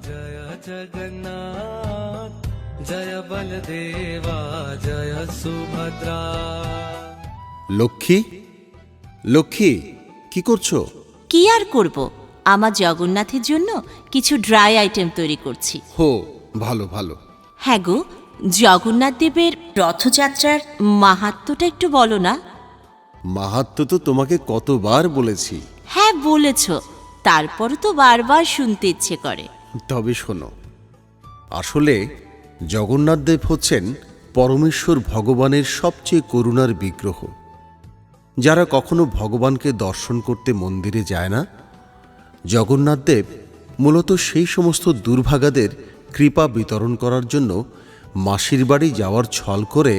जय जगन्नाथ जय बलदेवा जय सुभद्रा লক্ষ্মী লক্ষ্মী কি করছো কি আর করব আমার জগন্নাথের জন্য কিছু ড্রাই আইটেম তৈরি করছি হো ভালো ভালো হ্যাঁ গো জগন্নাথ দেবের রথযাত্রার মাহাত্ম্যটা একটু বলো না মাহাত্ম তো তোমাকে কতবার বলেছি হ্যাঁ বলেছ তারপরও তো বারবার শুনতে ইচ্ছে করে। তবে শোনো আসলে জগন্নাথ দেব হচ্ছেন পরমেশ্বর ভগবানের সবচেয়ে করুণার বিগ্রহ। যারা কখনো ভগবানকে দর্শন করতে মন্দিরে যায় না জগন্নাথ দেব মূলত সেই সমস্ত দুর্ভাগাদের কৃপা বিতরণ করার জন্য মাসির বাড়ি যাওয়ার ছল করে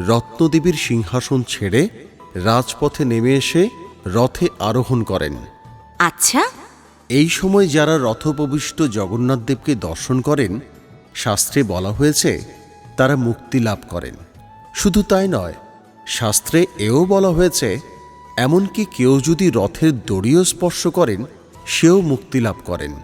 রত্নদেবীর সিংহাসন ছেড়ে রাজপথে নেমে এসে রথে আরোহণ করেন। আচ্ছা এই সময় যারা রথোপবিষ্ট জগন্নাথদেবকে দর্শন করেন, শাস্ত্রে বলা হয়েছে, তারা মুক্তি লাভ করেন। শুধু তাই নয়, শাস্ত্রে এও বলা হয়েছে, এমনকি কেউ যদি রথের দড়িও স্পর্শ করেন, সেও মুক্তি লাভ করেন।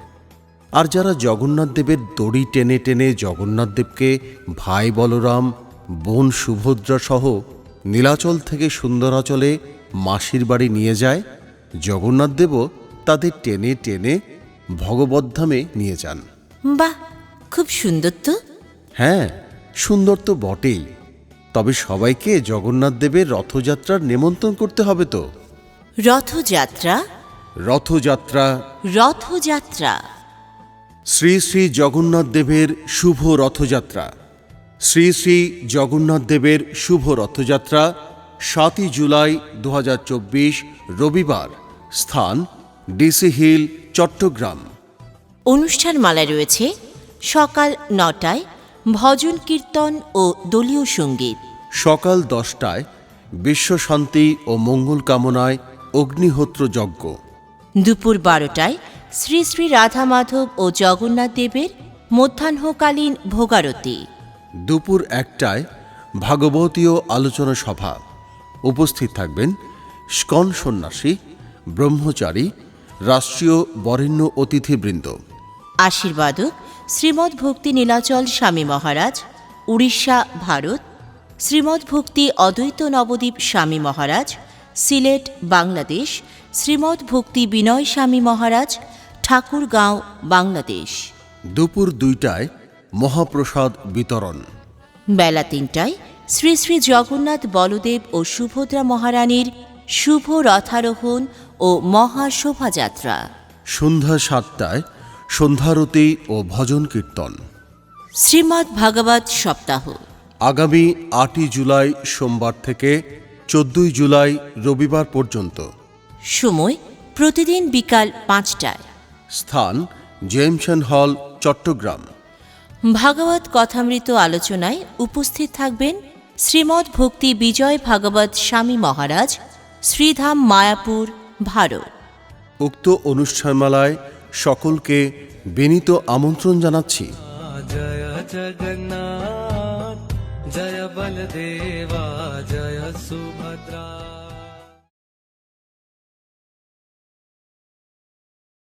আর যারা জগন্নাথদেবের দড়ি টেনে টেনে জগন্নাথদেবকে ভাই বলরাম, বোন সুভদ্রা সহ নীলাচল থেকে সুন্দরাচলে মাসির বাড়ি নিয়ে যায়, জগন্নাথ দেবও তাদের টেনে টেনে ভগবদ্ধামে নিয়ে যান। বাহ খুব সুন্দর তো। হ্যাঁ সুন্দর তো বটেই। তবে সবাইকে জগন্নাথ দেবের রথযাত্রার নেমন্ত্রণ করতে হবে তো। রথযাত্রা? রথযাত্রা। রথযাত্রা। শ্রী শ্রী জগন্নাথ দেবের শুভ রথযাত্রা। শ্রী শ্রী জগন্নাথ দেবের শুভ রথযাত্রা সাতই জুলাই দু হাজার চব্বিশ রবিবার। স্থান ডিসি হিল চট্টগ্রাম। অনুষ্ঠান মালা রয়েছে সকাল নটায় ভজন কীর্তন ও দলীয় সংগীত। সকাল দশটায় বিশ্বশান্তি ও মঙ্গল কামনায় অগ্নিহোত্র যজ্ঞ। দুপুর বারোটায় শ্রী শ্রী রাধা মাধব ও জগন্নাথ দেবের মধ্যাহ্নকালীন ভোগারতি। দুপুর একটায় ভাগবতীয় আলোচনা সভা। উপস্থিত থাকবেন স্কন সন্ন্যাসী ব্রহ্মচারী রাষ্ট্রীয় বরেণ্য অতিথিবৃন্দ। আশীর্বাদক শ্রীমদ্ ভক্তি নীলাচল স্বামী মহারাজ উড়িষ্যা ভারত। শ্রীমদ্ ভক্তি অদ্বৈত নবদ্বীপ স্বামী মহারাজ সিলেট বাংলাদেশ। শ্রীমদ্ ভক্তি বিনয় স্বামী মহারাজ ঠাকুরগাঁও বাংলাদেশ। দুপুর দুইটায় মহাপ্রসাদ বিতরণ। বেলা তিনটায় শ্রী শ্রী জগন্নাথ বলদেব ও সুভদ্রা মহারানীর শুভ রথারোহণ ও মহা শোভাযাত্রা সন্ধ্যা সাতটায় সন্ধ্যারতি ও ভজন কীর্তন। শ্রীমদ্ ভাগবত সপ্তাহ। আগামী আটই জুলাই সোমবার থেকে চোদ্দই জুলাই রবিবার পর্যন্ত। সময় প্রতিদিন বিকাল পাঁচটায়। স্থান জেমসন হল চট্টগ্রাম। ভাগবত কথামৃত আলোচনায় উপস্থিত থাকবেন শ্রীমদ্ ভক্তি বিজয় ভাগবত স্বামী মহারাজ শ্রীধাম মায়াপুর ভারত। উক্ত অনুষ্ঠানমালায় সকলকে বিনীত আমন্ত্রণ জানাচ্ছি। জয় জগন্নাথ জয় বলদেবা জয় সুভদ্রা।